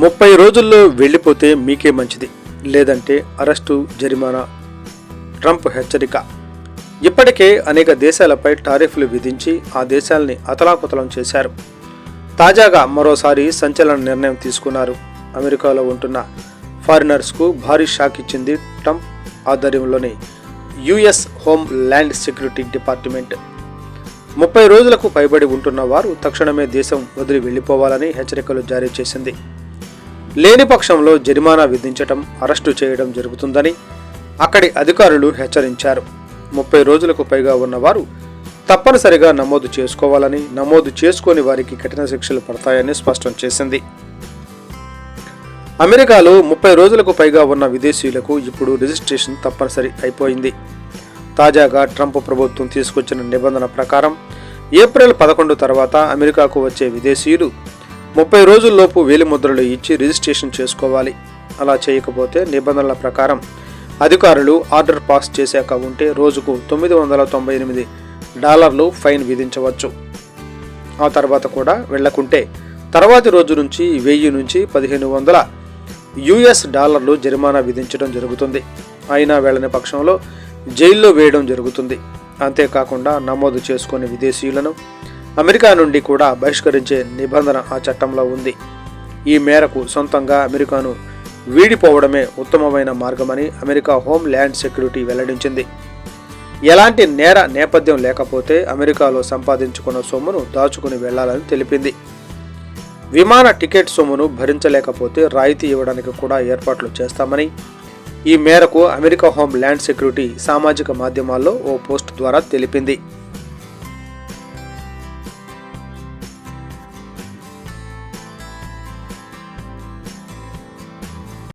ముప్పై రోజుల్లో వెళ్ళిపోతే మీకే మంచిది. లేదంటే అరెస్టు జరిమానా ట్రంప్ హెచ్చరిక. ఇప్పటికే అనేక దేశాలపై టారిఫ్లు విధించి ఆ దేశాల్ని అతలాకుతలం చేశారు. తాజాగా మరోసారి సంచలన నిర్ణయం తీసుకున్నారు. అమెరికాలో ఉంటున్న ఫారినర్స్కు భారీ షాక్ ఇచ్చింది ట్రంప్ ఆధ్వర్యంలోని US home land security department. ముప్పై రోజులకు పైబడి ఉంటున్న వారు తక్షణమే దేశం వదిలి వెళ్ళిపోవాలని హెచ్చరికలు జారీ చేసింది. లేని పక్షంలో జరిమానా విధించటం అరెస్టు చేయడం జరుగుతుందని అక్కడి అధికారులు హెచ్చరించారు. ముప్పై రోజులకు పైగా ఉన్నవారు తప్పనిసరిగా నమోదు చేసుకోవాలని నమోదు చేసుకోని వారికి కఠిన శిక్షలు పడతాయని స్పష్టం చేసింది. అమెరికాలో ముప్పై రోజులకు పైగా ఉన్న విదేశీయులకు ఇప్పుడు రిజిస్ట్రేషన్ తప్పనిసరి అయిపోయింది. తాజాగా ట్రంప్ ప్రభుత్వం తీసుకొచ్చిన నిబంధన ప్రకారం ఏప్రిల్ పదకొండు తర్వాత అమెరికాకు వచ్చే విదేశీయులు ముప్పై రోజుల్లోపు వేలిముద్రలు ఇచ్చి రిజిస్ట్రేషన్ చేసుకోవాలి. అలా చేయకపోతే నిబంధనల ప్రకారం అధికారులు ఆర్డర్ పాస్ చేశాక ఉంటే రోజుకు తొమ్మిది వందల తొంభై ఎనిమిది డాలర్లు ఫైన్ విధించవచ్చు. ఆ తర్వాత కూడా వెళ్ళకుంటే తర్వాతి రోజు నుంచి వెయ్యి నుంచి పదిహేను వందల యుఎస్ డాలర్లు జరిమానా విధించడం జరుగుతుంది. అయినా వెళ్ళని పక్షంలో జైల్లో వేయడం జరుగుతుంది. అంతేకాకుండా నమోదు చేసుకునే విదేశీయులను అమెరికా నుండి కూడా బహిష్కరించే నిబంధన ఆ చట్టంలో ఉంది. ఈ మేరకు సొంతంగా అమెరికాను వీడిపోవడమే ఉత్తమమైన మార్గమని అమెరికా హోమ్ ల్యాండ్ సెక్యూరిటీ వెల్లడించింది. ఎలాంటి నేర నేపథ్యం లేకపోతే అమెరికాలో సంపాదించుకున్న సొమ్మును దాచుకుని వెళ్ళాలని తెలిపింది. విమాన టికెట్ సొమ్మును భరించలేకపోతే రాయితీ ఇవ్వడానికి కూడా ఏర్పాట్లు చేస్తామని ఈ మేరకు అమెరికా హోమ్ ల్యాండ్ సెక్యూరిటీ సామాజిక మాధ్యమాల్లో ఓ పోస్ట్ ద్వారా తెలిపింది.